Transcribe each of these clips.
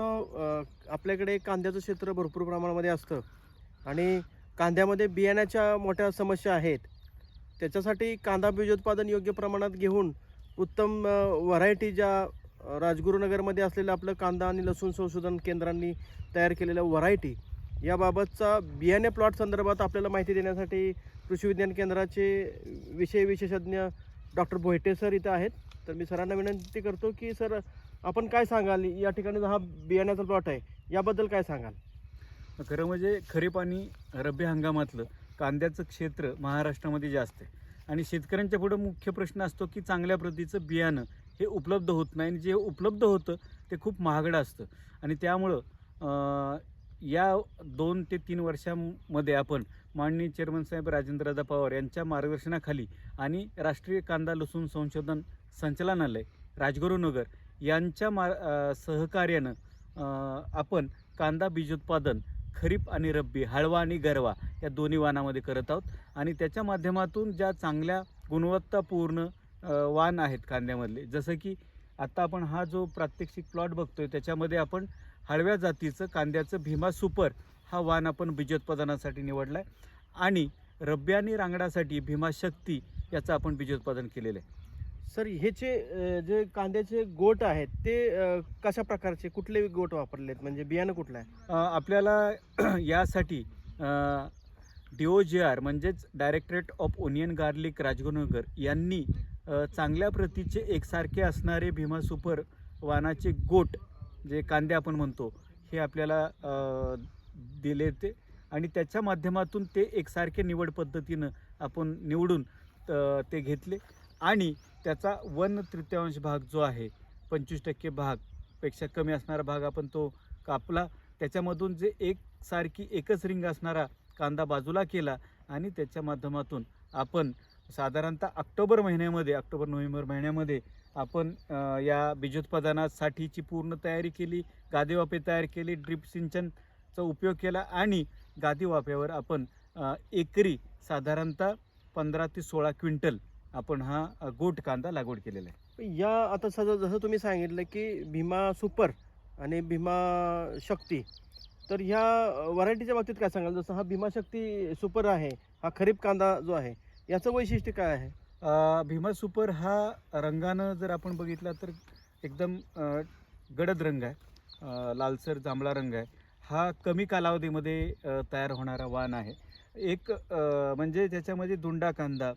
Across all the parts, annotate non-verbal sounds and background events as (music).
अ, आपल्याकडे कांद्याचं क्षेत्र भरपूर प्रमाणामध्ये असतं. आणि कांद्यामध्ये बियाण्याच्या मोठ्या समस्या आहेत. त्याच्यासाठी कांदा बीजोत्पादन योग्य प्रमाणात घेऊन उत्तम व्हरायटी ज्या राजगुरुनगरमध्ये असलेलं आपलं कांदा आणि लसूण संशोधन केंद्रांनी तयार केलेल्या व्हरायटी याबाबतचा बियाणे प्लॉट संदर्भात आपल्याला माहिती देण्यासाठी कृषी विज्ञान केंद्राचे विषय विशेषज्ञ डॉक्टर भोयटे सर इथं आहेत. तर मी सरांना विनंती करतो की सर आपण काय सांगाल? या ठिकाणी हा बियाण्याचा प्लॉट आहे याबद्दल काय सांगाल? खरं म्हणजे खरीप आणि रब्बी हंगामातलं कांद्याचं क्षेत्र महाराष्ट्रामध्ये जास्त आहे. आणि शेतकऱ्यांच्या पुढं मुख्य प्रश्न असतो की चांगल्या प्रतीचं बियाणं हे उपलब्ध होत नाही. आणि जे उपलब्ध होतं ते खूप महागडं असतं. आणि त्यामुळं या दोन ते तीन वर्षांमध्ये आपण माननीय चेअरमन साहेब राजेंद्रदा पवार यांच्या मार्गदर्शनाखाली आणि राष्ट्रीय कांदा लसूण संशोधन संचालनालय राजगुरुनगर यांच्या मा सहकार्यानं आपण कांदा बीजोत्पादन खरीप आणि रब्बी हळवा आणि गरवा या दोन्ही वाणामध्ये करत आहोत. आणि त्याच्या माध्यमातून ज्या चांगल्या गुणवत्तापूर्ण वाण आहेत कांद्यामधले जसं की आत्ता आपण हा जो प्रात्यक्षिक प्लॉट बघतोय त्याच्यामध्ये आपण हळव्या जातीचं कांद्याचं भीमा सुपर हा वाण आपण बीजोत्पादनासाठी निवडला आहे आणि रब्बी आणि रांगडासाठी भीमा शक्ती याचं आपण बीजोत्पादन केलेलं आहे. सर ह्याचे जे कांद्याचे गोट आहेत ते कशा प्रकारचे कुठले गोट वापरलेत? म्हणजे बियाणं कुठलं आहे? आपल्याला (clears throat) यासाठी डी ओ जी आर म्हणजेच directorate of onion garlic Rajgurunagar यांनी चांगल्या प्रतीचे एकसारखे असणारे भीमा सुपर वानाचे गोट जे कांदे आपण म्हणतो हे आपल्याला दिले ते आणि त्याच्या माध्यमातून ते एकसारखे निवड पद्धतीनं आपण निवडून ते घेतले. आणि त्याचा वन तृतीयांश भाग जो आहे पंचवीस टक्के भागपेक्षा कमी असणारा भाग आपण तो कापला. त्याच्यामधून जे एकसारखी एकच रिंग असणारा कांदा बाजूला केला आणि त्याच्या माध्यमातून आपण साधारणतः ऑक्टोबर महिन्यामध्ये ऑक्टोबर नोव्हेंबर महिन्यामध्ये आपण या बीजोत्पादनासाठीची पूर्ण तयारी केली गादी वाफे तयार केली ड्रीप सिंचनचा उपयोग केला आणि गादी वाफ्यावर आपण एकरी साधारणतः पंधरा ते सोळा क्विंटल आपण हा गोट कांदा लागवड केलेला आहे. या आता सज जसं तुम्ही सांगितलं की भीमा सुपर आणि भीमा शक्ती तर ह्या व्हरायटीच्या बाबतीत काय सांगाल? जसं हा भीमा शक्ती सुपर आहे हा खरीप कांदा जो आहे याचं वैशिष्ट्य काय आहे? अ, भीमा सुपर हा रंगानं जर आपण बघितला तर एकदम अ, गडद रंग आहे. अ, लालसर जांभळा रंग आहे. हा कमी कालावधीमध्ये अ, तयार होणारा वाण आहे. एक अ, म्हणजे त्याच्यामध्ये दुंडा कांदा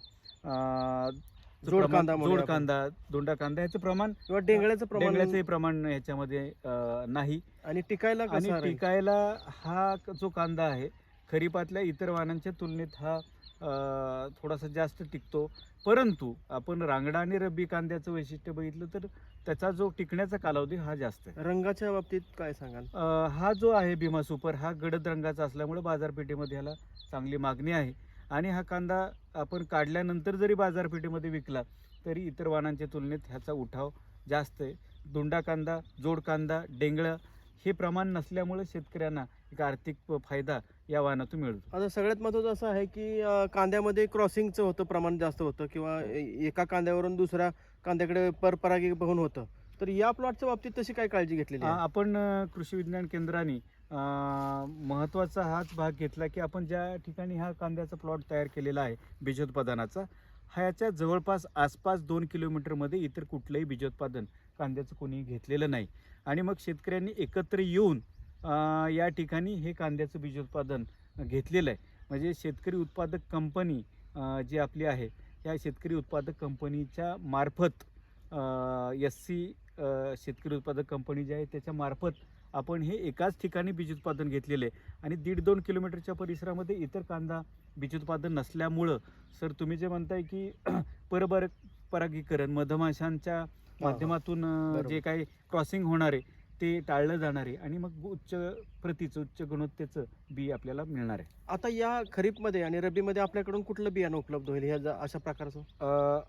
जोड कांदा जोड. कांदा दोंडा कांदा ह्याचं प्रमाण किंवा डेंगळ्याचं प्रमाण प्रमाण ह्याच्यामध्ये अ, नाही आणि टिकायला आणि? टिकायला हा जो कांदा आहे खरीपातल्या इतर वाणांच्या तुलनेत हा थोडासा जास्त टिकतो परंतु आपण रांगडा आणि रब्बी कांद्याचं वैशिष्ट्य बघितलं तर त्याचा जो टिकण्याचा कालावधी हा जास्त आहे रंगाच्या बाबतीत काय सांगाल हा जो आहे भीमा सुपर हा गडद रंगाचा असल्यामुळे बाजारपेठेमध्ये ह्याला चांगली मागणी आहे आणि हा कांदा आपण काढल्यानंतर जरी बाजारपेठेमध्ये विकला तरी इतर वाणांच्या तुलनेत ह्याचा उठाव जास्त आहे. दुंडा कांदा जोड कांदा डेंगळं हे प्रमाण नसल्यामुळे शेतकऱ्यांना एक आर्थिक प- फायदा या वाहनातून मिळतो. आता सगळ्यात महत्त्वाचं असं आहे की कांद्यामध्ये क्रॉसिंगचं होतं प्रमाण जास्त होतं किंवा एका कांद्यावरून दुसऱ्या कांद्याकडे परपरागी बघून होतं. तर या प्लॉटच्या बाबतीत तशी काय काळजी घेतलेली आहे? आपण कृषी विज्ञान केंद्राने महत्त्वाचा हाच भाग घेतला की आपण ज्या ठिकाणी हा कांद्याचा प्लॉट तयार केलेला आहे बीजोत्पादनाचा ह्याच्या जवळपास आसपास दोन किलोमीटरमध्ये इतर कुठलंही बीजोत्पादन कांद्याचं कोणी घेतलेलं नाही. आणि मग शेतकऱ्यांनी एकत्र येऊन या ठिकाणी हे कांद्याचं बीजोत्पादन घेतलेलं आहे. म्हणजे शेतकरी उत्पादक कंपनी जी आपली आहे या शेतकरी उत्पादक कंपनीच्या मार्फत एस सी शेतकरी उत्पादक कंपनी जी आहे त्याच्या मार्फत आपण हे एकाच ठिकाणी बीज उत्पादन घेतलेले आहे आणि दीड दोन किलोमीटरच्या परिसरामध्ये इतर कांदा बीज उत्पादन नसल्यामुळं सर तुम्ही जे म्हणताय की (clears throat) परबर परागीकरण मधमाशांच्या माध्यमातून. जे काही क्रॉसिंग होणार आहे ते टाळलं जाणार आहे आणि मग उच्च प्रतीचं उच्च गुणवत्तेचं बी आपल्याला मिळणार आहे. आता या खरीपमध्ये आणि रब्बीमध्ये आपल्याकडून कुठलं बियाणं उपलब्ध होईल? ह्या ज- अशा प्रकारचं?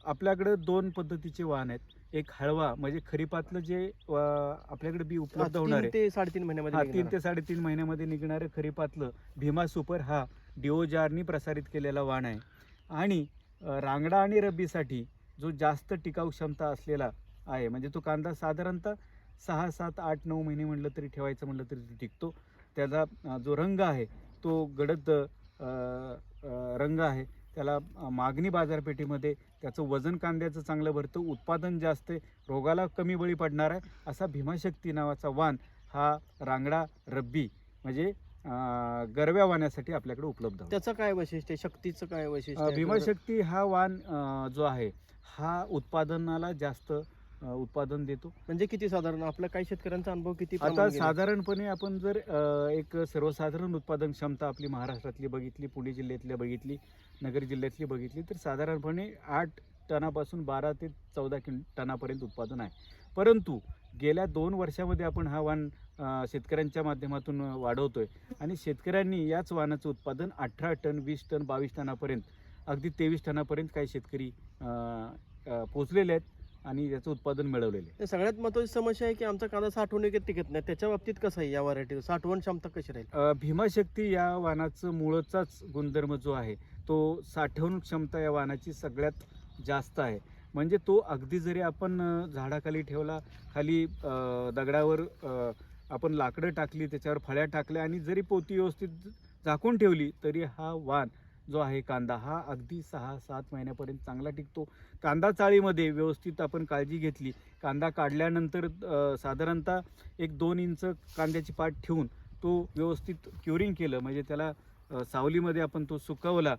आपल्याकडे दोन पद्धतीचे वाहन आहेत. एक हळवा म्हणजे खरीपातलं जे अ, आपल्याकडे बी उपलब्ध होणार तीन आहे. ते साडेतीन महिन्यामध्ये निघणारं. तीन ते साडेतीन महिन्यामध्ये निघणारं खरीपातलं भीमा सुपर हा डिओजारनी प्रसारित केलेला वाण आहे. आणि अ, रांगडा आणि रब्बीसाठी जो जास्त टिकाऊ क्षमता असलेला आहे म्हणजे तो कांदा साधारणतः सहा सात आठ नऊ महिने म्हटलं तरी ठेवायचं म्हटलं तरी ते टिकतो त्याचा जो रंग आहे तो गडद रंग आहे त्याला मागणी बाजारपेठेमध्ये त्याचं वजन कांद्याचं चांगलं भरतं उत्पादन जास्त आहे रोगाला कमी बळी पडणार आहे असा भीमाशक्ती नावाचा वाण हा रांगडा रब्बी म्हणजे गरव्या वाण्यासाठी आपल्याकडे उपलब्ध त्याचं काय वैशिष्ट्य? शक्तीचं काय वैशिष्ट्य? भीमाशक्ती हा वाण जो आहे हा उत्पादनाला जास्त अ, उत्पादन देतो. म्हणजे किती साधारण? आपल्या काही शेतकऱ्यांचा अनुभव किती आता गेला? साधारणपणे आपण जर अ, एक सर्वसाधारण उत्पादन क्षमता आपली महाराष्ट्रातली बघितली पुणे जिल्ह्यातली बघितली नगर जिल्ह्यातली बघितली तर साधारणपणे आठ टनापासून बारा ते चौदा किं टनापर्यंत उत्पादन आहे. परंतु गेल्या दोन वर्षामध्ये आपण हा वाण अ, शेतकऱ्यांच्या माध्यमातून वाढवतोय आणि शेतकऱ्यांनी याच वाणाचं उत्पादन अठरा टन वीस टन बावीस टनापर्यंत अगदी तेवीस टनापर्यंत काही शेतकरी अ, अ, पोचलेले आहेत. आणि याचं उत्पादन मिळवलेले आहे. सगळ्यात महत्वाची समस्या आहे की आमचा कांदा वगैरे टिकत नाही. त्याच्या बाबतीत कसं आहे या व्हरायटी साठवण क्षमता कशी राहील? अ, भीमाशक्ती या वाणाचं मूळचाच गुणधर्म जो आहे तो साठवणूक क्षमता या वाणाची सगळ्यात जास्त आहे. म्हणजे तो अगदी जरी आपण अ, झाडाखाली ठेवला खाली अ, दगडावर अ, आपण लाकडं टाकली त्याच्यावर फळ्या टाकल्या आणि जरी पोती व्यवस्थित झाकून ठेवली तरी हा वाण जो आहे कांदा हा अगदी सहा सात महिन्यापर्यंत चांगला टिकतो. कांदा चाळीमध्ये व्यवस्थित आपण काळजी घेतली. कांदा काढल्यानंतर साधारणतः एक दोन इंच कांद्याची पाट ठेवून तो व्यवस्थित क्युरिंग केलं. म्हणजे त्याला सावलीमध्ये आपण तो सुकवला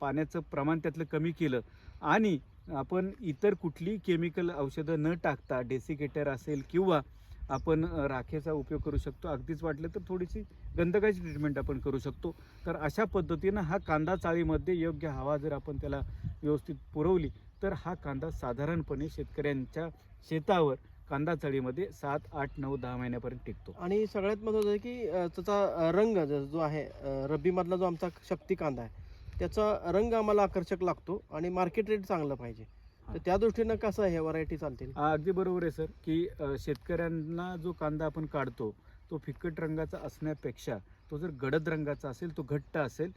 पाण्याचं प्रमाण त्यातलं कमी केलं. आणि आपण इतर कुठलीही केमिकल औषधं न टाकता डेसिकेटर असेल किंवा आपण राखेचा उपयोग करू शकतो. अगदीच वाटलं तर थोडीशी गंधकाची ट्रीटमेंट आपण करू शकतो. तर अशा पद्धतीनं हा कांदा चाळीमध्ये योग्य हवा जर आपण त्याला व्यवस्थित पुरवली तर हा कांदा साधारणपणे शेतकऱ्यांच्या शेतावर कांदा चाळीमध्ये सात आठ नऊ दहा महिन्यापर्यंत टिकतो. आणि सगळ्यात महत्वाचं आहे की त्याचा रंग ज- जो आहे रब्बीमधला जो आमचा शक्ती कांदा आहे त्याचा रंग आम्हाला आकर्षक लागतो आणि मार्केट रेट चांगलं पाहिजे. तर त्या दृष्टीनं कसं आहे व्हरायटी चालतील? अगदी बरोबर आहे सर की शेतकऱ्यांना जो कांदा आपण काढतो तो फिकट रंगाचा असण्यापेक्षा तो जर गडद रंगाचा असेल तो घट्ट असेल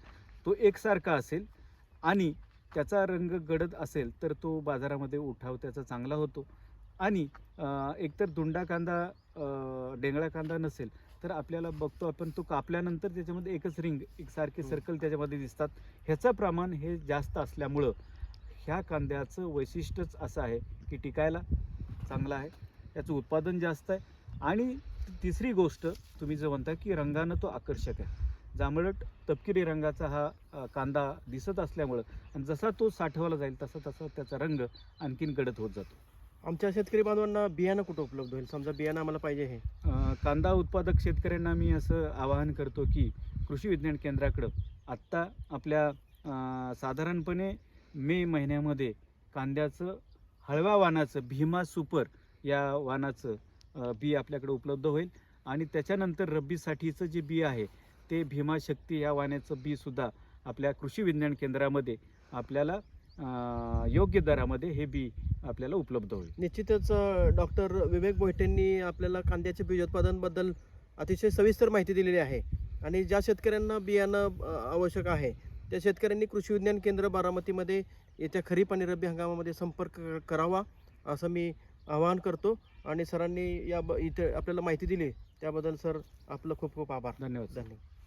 तो एकसारखा असेल आणि त्याचा रंग गडद असेल तर तो बाजारामध्ये उठाव त्याचा चांगला होतो. आणि एकतर दुंडा कांदा डेंगळा कांदा नसेल तर आपल्याला बघतो आपण तो कापल्यानंतर त्याच्यामध्ये एकच रिंग एकसारखे हो. सर्कल त्याच्यामध्ये दिसतात. ह्याचं प्रमाण हे जास्त असल्यामुळं ह्या कांद्याचं वैशिष्ट्यच असं आहे की टिकायला चांगला आहे. त्याचं उत्पादन जास्त आहे. आणि तिसरी गोष्ट तुम्ही जो म्हणता की रंगानं तो आकर्षक आहे. जांभळट तपकिरी रंगाचा हा कांदा दिसत असल्यामुळं आणि जसा तो साठवला जाईल तसा तसा त्याचा रंग आणखीन गडद होत जातो. आमच्या शेतकरी बांधवांना बियाणं कुठं उपलब्ध होईल? समजा बियाणं आम्हाला पाहिजे हे. कांदा उत्पादक शेतकऱ्यांना मी असं आवाहन करतो की कृषी विज्ञान केंद्राकडं आत्ता आपल्या साधारणपणे मे महिन्यामध्ये कांद्याचं हळव्या वाणाचं भीमा सुपर या वाणाचं बी आपल्याकडे उपलब्ध होईल. आणि त्याच्यानंतर रब्बीसाठीचं जे बी आहे ते भीमा शक्ती या वाण्याचं बीसुद्धा आपल्या कृषी विज्ञान केंद्रामध्ये आपल्याला योग्य दरामध्ये हे बी आपल्याला उपलब्ध होईल. निश्चितच डॉक्टर विवेक मोहितेंनी आपल्याला कांद्याच्या बीजोत्पादनबद्दल अतिशय सविस्तर माहिती दिलेली आहे. आणि ज्या शेतकऱ्यांना बियाणं आवश्यक आहे त्या शेतकऱ्यांनी कृषी विज्ञान केंद्र बारामतीमध्ये येत्या खरीप आणि रब्बी हंगामामध्ये संपर्क करावा असं मी आवाहन करतो. आणि सरांनी या ब इथे आपल्याला माहिती दिली त्याबद्दल सर आपलं खूप खूप आभार. धन्यवाद धन्यवाद.